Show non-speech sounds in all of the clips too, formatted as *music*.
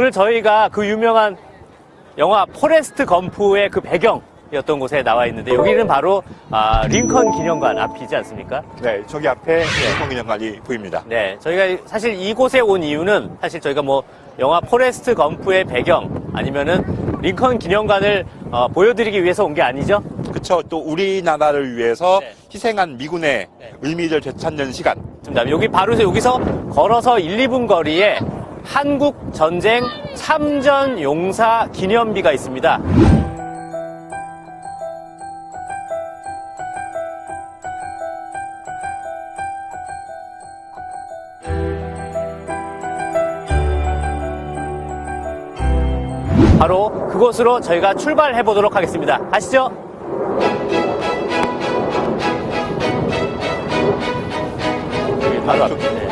오늘 저희가 그 유명한 영화 포레스트 검프의 그 배경 이었던 곳에 나와 있는데 여기는 바로 아, 링컨 기념관 앞이지 않습니까? 네, 저기 앞에 공기념관이 보입니다. 네, 저희가 사실 이곳에 온 이유는 사실 저희가 뭐 영화 포레스트 검프의 배경 아니면은 링컨 기념관을 어, 보여드리기 위해서 온 게 아니죠? 그쵸. 또 우리나라를 위해서 네. 희생한 미군의 네. 의미를 되찾는 시간. 여기 바로 여기서 걸어서 1, 2분 거리에 한국 전쟁 참전 용사 기념비가 있습니다. 바로 그곳으로 저희가 출발해 보도록 하겠습니다. 아시죠? 바로 앞에.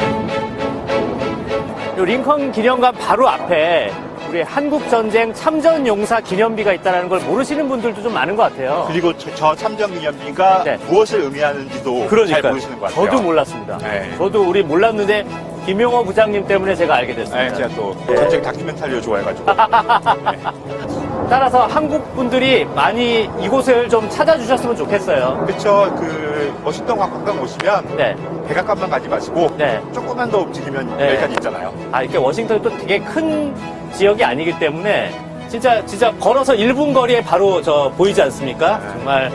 네. 요 링컨 기념관 바로 앞에 우리 한국 전쟁 참전 용사 기념비가 있다는 걸 모르시는 분들도 좀 많은 것 같아요. 그리고 저, 저 참전 기념비가 네. 무엇을 의미하는지도 잘 그러니까요. 모르시는 것 같아요. 저도 몰랐습니다. 네. 저도 우리 몰랐는데 김용호 부장님 때문에 제가 알게 네, 됐습니다. 제가 또 네. 전쟁 다큐멘터리를 좋아해가지고. *laughs* 따라서 한국 분들이 많이 이곳을 좀 찾아주셨으면 좋겠어요. 그쵸. 그, 워싱턴 관광 오시면 네. 백악관만 가지 마시고 네. 조금만 더 움직이면 네. 여기까지 있잖아요. 아, 이렇게 워싱턴이 또 되게 큰 지역이 아니기 때문에 진짜, 진짜 걸어서 1분 거리에 바로 저 보이지 않습니까? 네. 정말,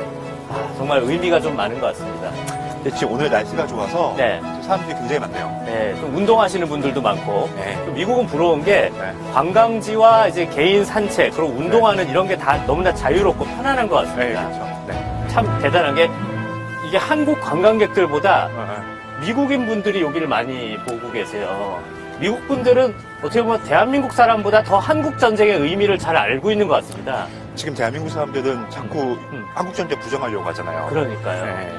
아, 정말 의미가 좀 많은 것 같습니다. 근데 지금 오늘 날씨가 좋아서 네. 사람들이 굉장히 많네요. 네, 좀 운동하시는 분들도 많고. 네. 또 미국은 부러운 게 네. 관광지와 이제 개인 산책, 그리고 운동하는 이런 게 다 너무나 자유롭고 편안한 것 네, 같습니다. 그렇죠. 네. 참 대단한 게 이게 한국 관광객들보다 어, 어. 미국인 분들이 여기를 많이 보고 계세요. 미국 분들은 어떻게 보면 대한민국 사람보다 더 한국 전쟁의 의미를 잘 알고 있는 것 같습니다. 지금 대한민국 사람들은 자꾸 음. 한국 전쟁 부정하려고 하잖아요. 그러니까요. 네.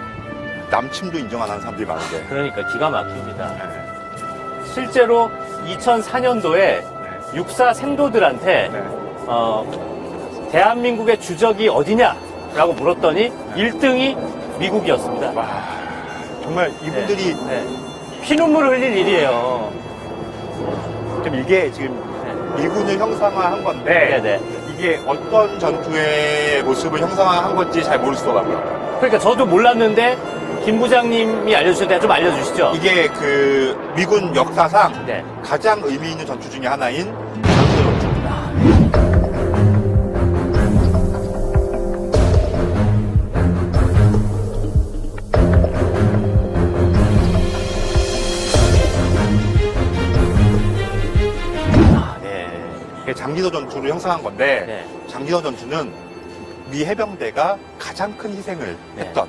남침도 인정 안 하는 사람들이 많은데. 그러니까 기가 막힙니다. 네. 실제로 2004년도에 네. 육사 생도들한테 네. 어, 대한민국의 주적이 어디냐라고 물었더니 1등이 미국이었습니다. 와, 정말 이분들이 네, 네. 피눈물 을 흘릴 일이에요. 좀 이게 지금 미군을 형상화한 건데 네, 네. 이게 어떤 전투의 모습을 형상화한 건지 잘 모르시더라고요. 그러니까 저도 몰랐는데 김 부장님이 알려주셨는데 좀 알려주시죠. 이게 그 미군 역사상 네. 가장 의미 있는 전투 중에 하나인 장수 전투. 아, 네. 이게 장기도 전투를 형성한 건데 네. 장기도 전투는 미 해병대가 가장 큰 희생을 네. 했던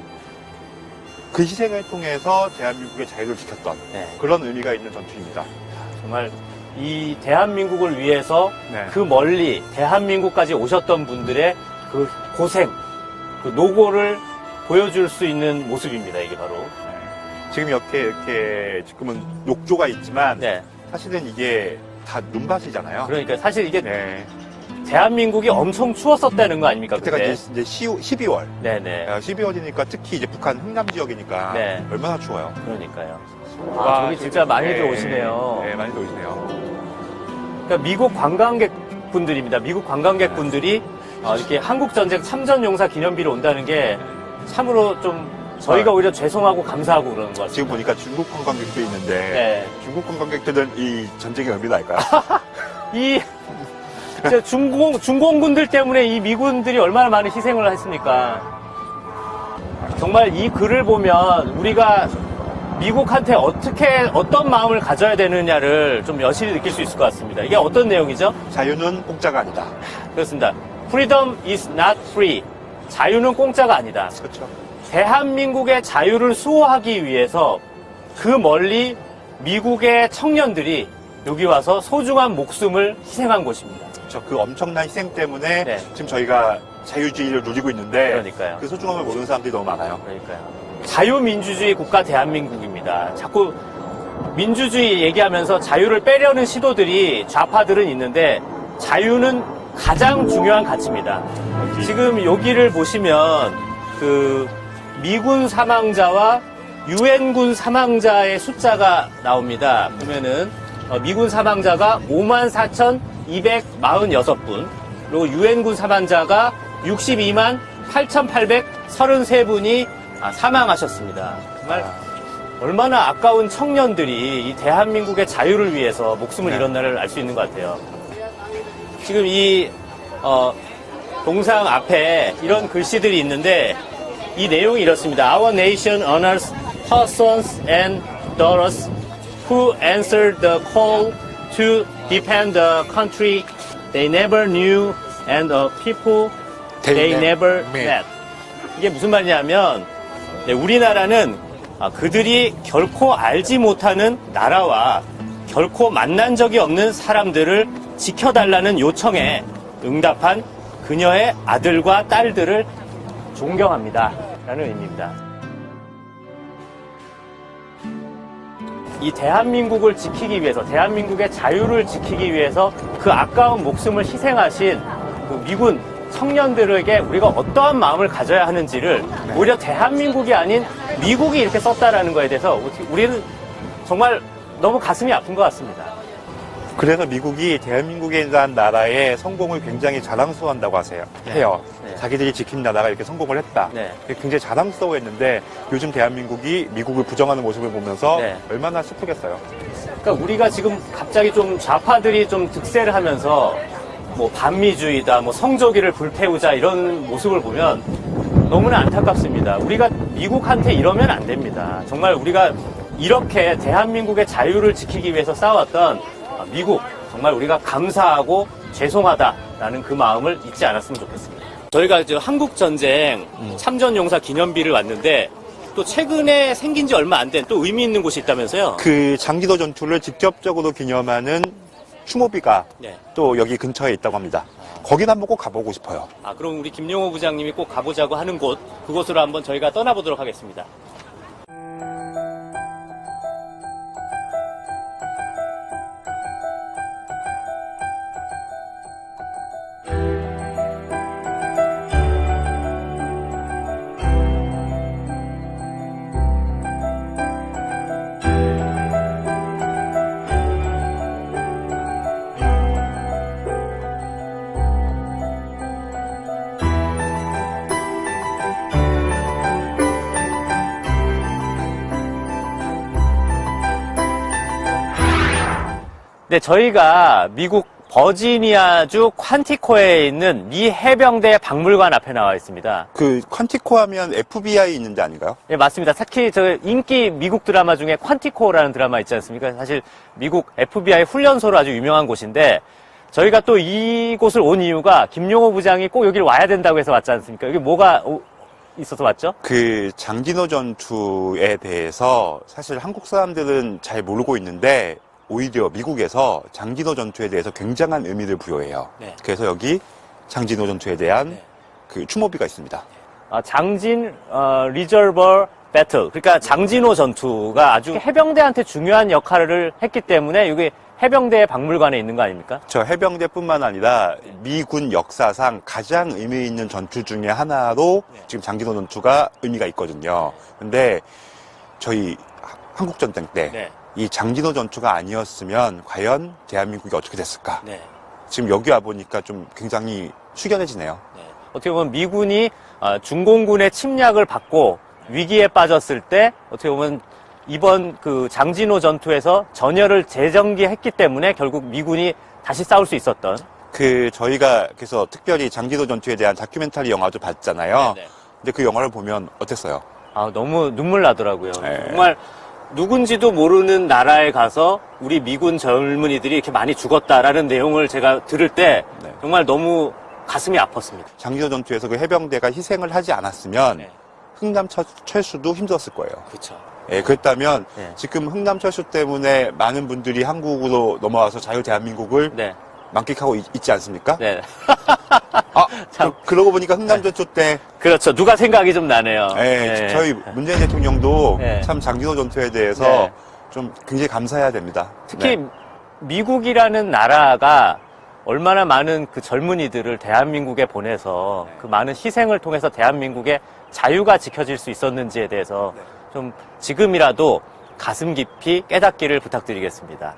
그 희생을 통해서 대한민국의 자유를 지켰던 네. 그런 의미가 있는 전투입니다. 정말 이 대한민국을 위해서 네. 그 멀리 대한민국까지 오셨던 분들의 그 고생, 그 노고를 보여줄 수 있는 모습입니다. 이게 바로. 네. 지금 이렇게 이렇게 지금은 욕조가 있지만 네. 사실은 이게 다 눈밭이잖아요. 그러니까 사실 이게 네. 대한민국이 엄청 추웠었다는 거 아닙니까? 그때가 그때? 이제 12월. 네네. 12월이니까 특히 이제 북한 흥남 지역이니까 네. 얼마나 추워요. 그러니까요. 와, 아, 저기 진짜 많이들 네. 오시네요. 네, 많이들 오시네요. 그러니까 미국 관광객 분들입니다. 미국 관광객 분들이 어, 이렇게 한국 전쟁 참전 용사 기념비로 온다는 게 참으로 좀 저희가 네. 오히려 죄송하고 감사하고 그러는 것 같습니다. 지금 보니까 중국 관광객도 있는데 네. 중국 관광객들은 이 전쟁의 의미를 알까요? *laughs* 이 진짜 중공 중공군들 때문에 이 미군들이 얼마나 많은 희생을 했습니까? 정말 이 글을 보면 우리가 미국한테 어떻게 어떤 마음을 가져야 되느냐를 좀 여실히 느낄 수 있을 것 같습니다. 이게 어떤 내용이죠? 자유는 공짜가 아니다. 그렇습니다. Freedom is not free. 자유는 공짜가 아니다. 그렇죠. 대한민국의 자유를 수호하기 위해서 그 멀리 미국의 청년들이 여기 와서 소중한 목숨을 희생한 곳입니다. 그렇죠. 그 엄청난 희생 때문에 네. 지금 저희가 자유주의를 누리고 있는데 그러니까요. 그 소중함을 모르는 사람들이 너무 많아요. 그러니까요. 자유민주주의 국가 대한민국입니다. 자꾸 민주주의 얘기하면서 자유를 빼려는 시도들이 좌파들은 있는데 자유는 가장 중요한 가치입니다. 지금 여기를 보시면 그 미군 사망자와 유엔군 사망자의 숫자가 나옵니다. 보면은 어, 미군 사망자가 246분, 그리고 유엔군 사망자가 62만 8,833분이 아, 사망하셨습니다. 정말 얼마나 아까운 청년들이 이 대한민국의 자유를 위해서 목숨을 네. 잃었나를 알수 있는 것 같아요. 지금 이 어, 동상 앞에 이런 글씨들이 있는데 이 내용이 이렇습니다. Our nation honors her sons and daughters who answered the call to defend the country they never knew and a people they, They never never met. met. 이게 무슨 말이냐면 네, 우리나라는 아, 그들이 결코 알지 못하는 나라와 결코 만난 적이 없는 사람들을 지켜달라는 요청에 응답한 그녀의 아들과 딸들을 존경합니다. 라는 의미입니다. 이 대한민국을 지키기 위해서, 대한민국의 자유를 지키기 위해서 그 아까운 목숨을 희생하신 그 미군 청년들에게 우리가 어떠한 마음을 가져야 하는지를 오히려 대한민국이 아닌 미국이 이렇게 썼다라는 거에 대해서 우리는 정말 너무 가슴이 아픈 것 같습니다. 그래서 미국이 대한민국에 대한 나라의 성공을 굉장히 자랑스러워한다고 하세요. 네. 해요. 네. 자기들이 지킨 나라가 이렇게 성공을 했다. 네. 굉장히 자랑스러워했는데 요즘 대한민국이 미국을 부정하는 모습을 보면서 네. 얼마나 슬프겠어요. 그러니까 우리가 지금 갑자기 좀 좌파들이 좀 득세를 하면서 뭐 반미주의다, 뭐 성조기를 불태우자 이런 모습을 보면 너무나 안타깝습니다. 우리가 미국한테 이러면 안 됩니다. 정말 우리가 이렇게 대한민국의 자유를 지키기 위해서 싸웠던 미국 정말 우리가 감사하고 죄송하다라는 그 마음을 잊지 않았으면 좋겠습니다. 저희가 이제 한국 전쟁 참전 용사 기념비를 왔는데 또 최근에 생긴 지 얼마 안 된 또 의미 있는 곳이 있다면서요? 그 장기도 전투를 직접적으로 기념하는 추모비가 네. 또 여기 근처에 있다고 합니다. 거긴 한번 꼭 가보고 싶어요. 아, 그럼 우리 김용호 부장님이 꼭 가보자고 하는 곳, 그곳으로 한번 저희가 떠나보도록 하겠습니다. 네, 저희가 미국 버지니아주 퀀티코에 있는 미 해병대 박물관 앞에 나와 있습니다. 그 퀀티코 하면 FBI 있는 데 아닌가요? 네, 맞습니다. 특히 저 인기 미국 드라마 중에 퀀티코라는 드라마 있지 않습니까? 사실 미국 FBI 훈련소로 아주 유명한 곳인데 저희가 또 이곳을 온 이유가 김용호 부장이 꼭 여기를 와야 된다고 해서 왔지 않습니까? 여기 뭐가 오- 있어서 왔죠? 그 장진호 전투에 대해서 사실 한국 사람들은 잘 모르고 있는데 오히려 미국에서 장진호 전투에 대해서 굉장한 의미를 부여해요. 네. 그래서 여기 장진호 전투에 대한 네. 그 추모비가 있습니다. 아, 장진 어, 리저버 배틀 그러니까 장진호 전투가 아주 해병대한테 중요한 역할을 했기 때문에 여기 해병대 박물관에 있는 거 아닙니까? 저 해병대뿐만 아니라 미군 역사상 가장 의미 있는 전투 중에 하나로 네. 지금 장진호 전투가 의미가 있거든요. 근데 저희 하- 한국 전쟁 때 이 네. 장진호 전투가 아니었으면 과연 대한민국이 어떻게 됐을까? 네. 지금 여기 와 보니까 좀 굉장히 숙연해지네요. 네. 어떻게 보면 미군이 아, 중공군의 침략을 받고 위기에 빠졌을 때 어떻게 보면 이번 그 장진호 전투에서 전열을 재정기했기 때문에 결국 미군이 다시 싸울 수 있었던 그 저희가 그래서 특별히 장진호 전투에 대한 다큐멘터리 영화도 봤잖아요. 네, 네. 근데 그 영화를 보면 어땠어요? 아, 너무 눈물 나더라고요. 네. 정말 누군지도 모르는 나라에 가서 우리 미군 젊은이들이 이렇게 많이 죽었다라는 내용을 제가 들을 때 네. 정말 너무 가슴이 아팠습니다. 장진호 전투에서 그 해병대가 희생을 하지 않았으면 네. 흥남 철- 철수도 힘들었을 거예요. 그렇죠. 예, 그랬다면 네. 지금 흥남 철수 때문에 많은 분들이 한국으로 넘어와서 자유 대한민국을 네. 만끽하고 있, 지 않습니까? 네. *laughs* 아, *laughs* 참. 그, 러고 보니까 흥남 전투 때 그렇죠. 누가 생각이 좀 나네요. 예, 네. 저희 문재인 대통령도 네. 참 장진호 전투에 대해서 네. 좀 굉장히 감사해야 됩니다. 특히 네. 미국이라는 나라가 얼마나 많은 그 젊은이들을 대한민국에 보내서 그 많은 희생을 통해서 대한민국의 자유가 지켜질 수 있었는지에 대해서 좀 지금이라도 가슴 깊이 깨닫기를 부탁드리겠습니다.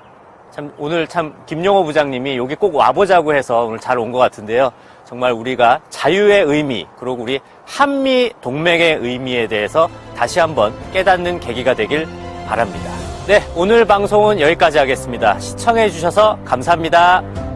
참 오늘 참 김용호 부장님이 여기 꼭 와보자고 해서 오늘 잘 온 것 같은데요. 정말 우리가 자유의 의미 그리고 우리 한미 동맹의 의미에 대해서 다시 한번 깨닫는 계기가 되길 바랍니다. 네, 오늘 방송은 여기까지 하겠습니다. 시청해 주셔서 감사합니다.